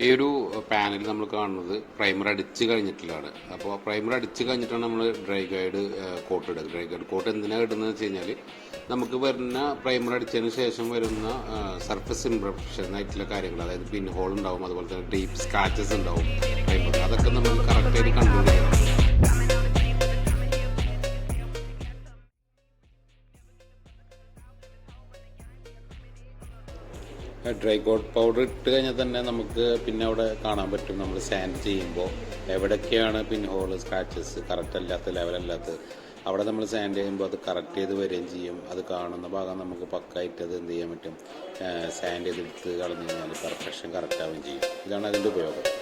ഈ ഒരു പാനൽ നമ്മൾ കാണുന്നത് പ്രൈമർ അടിച്ച് കഴിഞ്ഞിട്ടുള്ളതാണ് അപ്പോൾ പ്രൈമർ അടിച്ച് കഴിഞ്ഞിട്ടാണ് നമ്മൾ ഡ്രൈ ഗൈഡ് കോട്ട് ഇടുക. ഡ്രൈ ഗൈഡ് കോട്ട് എന്തിനാണ് ഇടുന്നത് വെച്ച് കഴിഞ്ഞാൽ നമുക്ക് വരുന്ന പ്രൈമർ അടിച്ചതിന് ശേഷം വരുന്ന സർഫസ് ഇംപ്രഷൻ ആയിട്ടുള്ള കാര്യങ്ങൾ അതായത് പിൻ ഹോൾ ഉണ്ടാവും അതുപോലെ തന്നെ ഡീപ്പ് സ്ക്രാച്ചസ് ഉണ്ടാവും അതൊക്കെ നമ്മൾ കറക്റ്റായിട്ട് കൺട്രോൾ ഡ്രൈ കോട്ട് പൗഡർ ഇട്ട് കഴിഞ്ഞാൽ തന്നെ നമുക്ക് പിന്നെ അവിടെ കാണാൻ പറ്റും. നമ്മൾ സാൻഡ് ചെയ്യുമ്പോൾ എവിടെയൊക്കെയാണ് പിൻ ഹോൾ സ്ക്രാച്ചസ് കറക്റ്റ് അല്ലാത്ത ലെവലല്ലാത്തത് അവിടെ നമ്മൾ സാൻഡ് ചെയ്യുമ്പോൾ അത് കറക്റ്റ് ചെയ്ത് വരികയും ചെയ്യും. അത് കാണുന്ന ഭാഗം നമുക്ക് പക്കായിട്ട് അത് എന്ത് ചെയ്യാൻ പറ്റും? സാൻഡ് ചെയ്തെടുത്ത് കളഞ്ഞു കഴിഞ്ഞാൽ പെർഫെക്ഷൻ കറക്റ്റ് ആവുകയും ചെയ്യും. ഇതാണ് അതിന്റെ ഉപയോഗം.